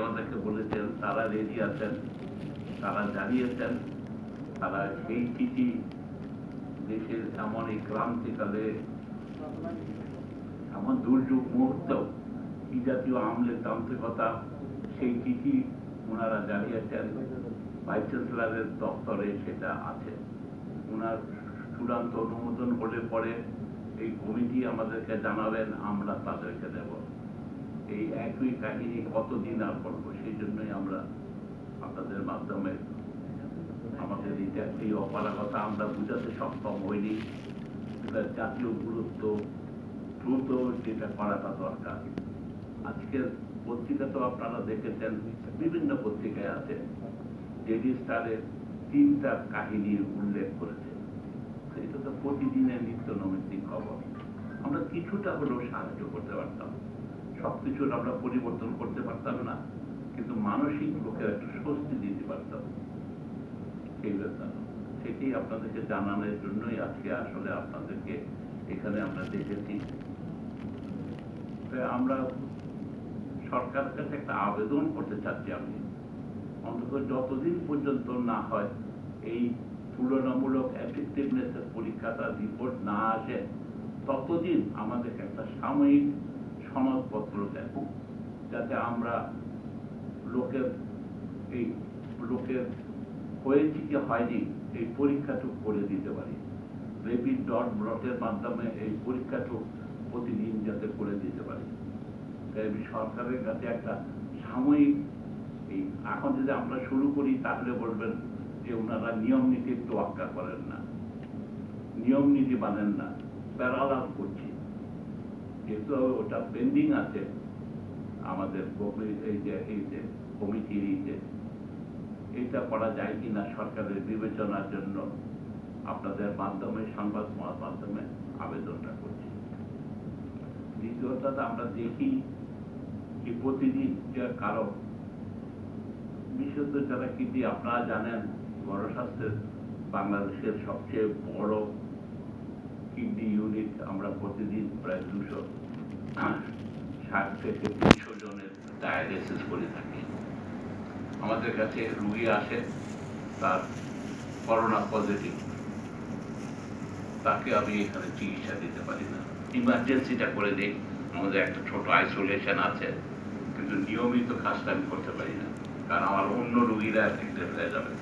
আমাদেরকে বলেছেন, তারা রেডি আছেন, তারা জানিয়েছেন, তারা সেই চিঠি দেশের এমন এই ক্রান্তিকালে, এমন দুর্যোগ মুহূর্তেও কি জাতীয় আমলের তান্ত্রিকতা, সেই চিঠি ওনারা জানিয়েছেন, ভাইস চ্যান্সেলারের দপ্তরে সেটা আছে। ওনার চূড়ান্ত অনুমোদন হলে পরে এই কমিটি আমাদেরকে জানাবেন, আমরা তাদেরকে দেব। এই একই কাহিনী কতদিন আর করব সেই জন্যই আমরা আপনাদের মাধ্যমে আমাদের এই অপারগতা আমরা বুঝাতে সক্ষম হইনি। জাতীয় গুরুত্ব দ্রুত যেটা করাটা দরকার। আজকের পত্রিকা তো আপনারা দেখেছেন, বিভিন্ন পত্রিকায় আছে। ডেডি স্টারের তিনটা কাহিনীর উল্লেখ করেছে। এটা তো প্রতিদিনের নিত্য নৈমিত্তিক খবর। আমরা কিছুটা হলেও সাহায্য করতে পারতাম। সবকিছুর আমরা পরিবর্তন করতে পারতাম না, কিন্তু মানসিক লোকের একটা স্বস্তি দিতে পারতাম। সেই ব্যাপার। সেটাই আপনাদেরকে জানানোর জন্যই আজকে আসলে আপনাদেরকে এখানে আমরা দেখেছি। আমরা সরকারের কাছে একটা আবেদন করতে চাচ্ছি আমি। অন্তত যতদিন পর্যন্ত না হয় এই তুলনামূলক এফেক্টিভনেসের পরীক্ষাটা রিপোর্ট না আসে, ততদিন আমাদেরকে একটা সাময়িক সনদপত্র দেন যাতে আমরা লোকের এই লোকের হয়েছে কি হয়নি, এই পরীক্ষাটুক করে দিতে পারি। রেপিড ডট ব্লটের মাধ্যমে এই পরীক্ষাটুক প্রতিদিন যাতে করে দিতে পারি। তাই সরকারের কাছে একটা সাময়িক এই, এখন যদি আমরা শুরু করি, তাহলে বলবেন যে ওনারা নিয়ম নীতির তোয়াক্কা করেন না। নিয়ম নীতি মানেন না। প্যারালাল করছি। যেহেতু ওটা পেন্ডিং আছে আমাদের কমিটির এই এটা করা যায় কিনা সরকারের বিবেচনার জন্য আপনাদের মাধ্যমে, সংবাদ মাধ্যমে আবেদনটা করছি। দ্বিতীয়ত আমরা দেখি যে প্রতিদিন কারও বিশেষত যারা কিন্তু আপনারা জানেন, গণস্বাস্থ্যের বাংলাদেশের সবচেয়ে বড় কিডনি ইউনিট আমরা প্রতিদিন প্রায় দুশো ষাট থেকে তিনশো জনের ডায়ালিসিস করে থাকি। আমাদের কাছে রুগী আসে, তার করোনা পজিটিভ তাকে আমি এখানে চিকিৎসা দিতে পারি না। ইমার্জেন্সিটা করে দিই। আমাদের একটা ছোট আইসোলেশন আছে, কিন্তু নিয়মিত কাজটা আমি করতে পারি না। কারণ আমার অন্য রুগীরা এফেক্টেড হয়ে যাবে।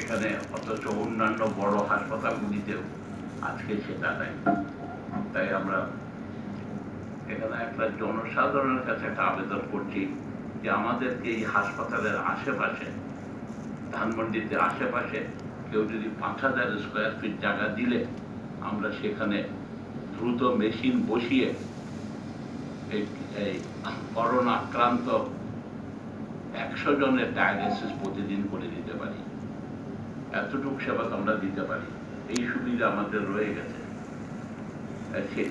এখানে অথচ অন্যান্য বড় হাসপাতালগুলিতেও আজকে সেটা নাই তাই আমরা এখানে একটা জনসাধারণের কাছে একটা আবেদন করছি যে আমাদেরকে এই হাসপাতালের আশেপাশে ধানমন্ডিতে আশেপাশে কেউ যদি পাঁচ হাজার স্কোয়ার ফিট জায়গা দিলে আমরা সেখানে দ্রুত মেশিন বসিয়ে এই করোনা আক্রান্ত একশো জনের ডায়ালিসিস প্রতিদিন করে দিতে পারি। এতটুকু সেবা আমরা দিতে পারি। এই সুবিধা আমাদের রয়ে গেছে।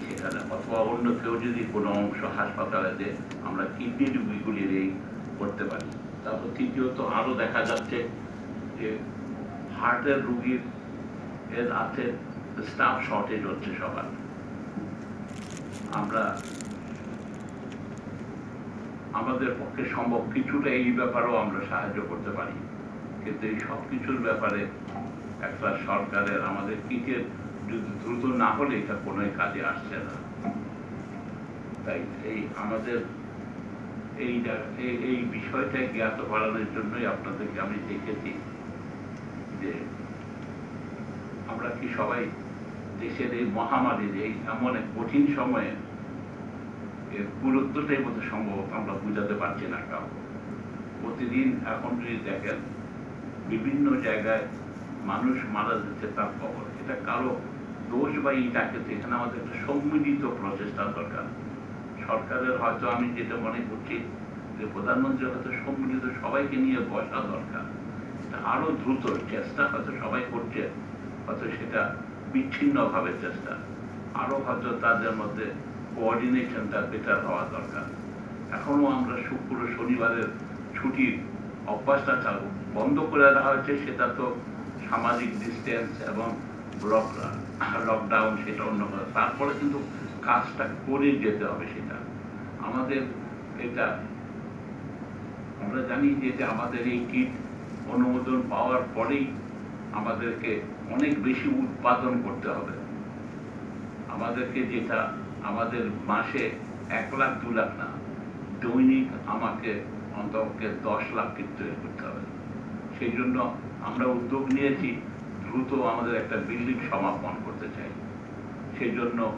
সেখানে অথবা অন্য কেউ যদি কোনো অংশ হাসপাতালে দেয় আমরা কিডনি রুগীগুলির এই করতে পারি, তারপর তৃতীয়ত আরও দেখা যাচ্ছে যে হার্টের রুগীর এর আছে স্টাফ শর্টেজ হচ্ছে সবার। আমরা আমাদের পক্ষে সম্ভব কিছুটা এই ব্যাপারেও আমরা সাহায্য করতে পারি। কিন্তু এই সব কিছুর ব্যাপারে একটা সরকারের আমাদের কিটের যদি দ্রুত না হলে এটা কোনো কাজে আসছে না। তাই এই আমাদের এই এই- বিষয়টা জ্ঞাত বাড়ানোর জন্যই আপনাদেরকে আমি দেখেছি যে আমরা কি সবাই দেশের এই মহামারীর এই এমন এক কঠিন সময়ে এর গুরুত্বটাই বোধ সম্ভবত আমরা বুঝাতে পারছি না কাউ প্রতিদিন এখন যদি দেখেন বিভিন্ন জায়গায় মানুষ মারা যাচ্ছে তার খবর এটা কারও দোষ বা ইটাকে এখানে আমাদের একটা সম্মিলিত প্রচেষ্টা দরকার। সরকারের হয়তো আমি যেটা মনে করছি যে প্রধানমন্ত্রী হয়তো সম্মিলিত সবাইকে নিয়ে বসা দরকার। আরও দ্রুত চেষ্টা হয়তো সবাই করছে, হয়তো সেটা বিচ্ছিন্নভাবে চেষ্টা। আরও হয়তো তাদের মধ্যে কোঅর্ডিনেশনটা বেটার হওয়া দরকার। এখনও আমরা শুক্র শনিবারের ছুটির অভ্যাসটা চালু, বন্ধ করে দেওয়া হয়েছে, সেটা তো সামাজিক ডিস্টেন্স এবং লকডাউন সেটা অন্য কথা। তারপরে কিন্তু কাজটা করে যেতে হবে সেটা। আমাদের এটা, আমরা জানি যে আমাদের এই কিট অনুমোদন পাওয়ার পরেই আমাদেরকে অনেক বেশি উৎপাদন করতে হবে। আমাদেরকে যেটা, আমাদের মাসে এক লাখ, দু লাখ না, দৈনিক আমাকে অন্তপক্ষে দশ লাখ কিট তৈরি করতে হবে। সেই জন্য আমরা উদ্যোগ নিয়েছি দ্রুত আমাদের একটা বিল্ডিং সমাপন করতে চাই। সেই জন্য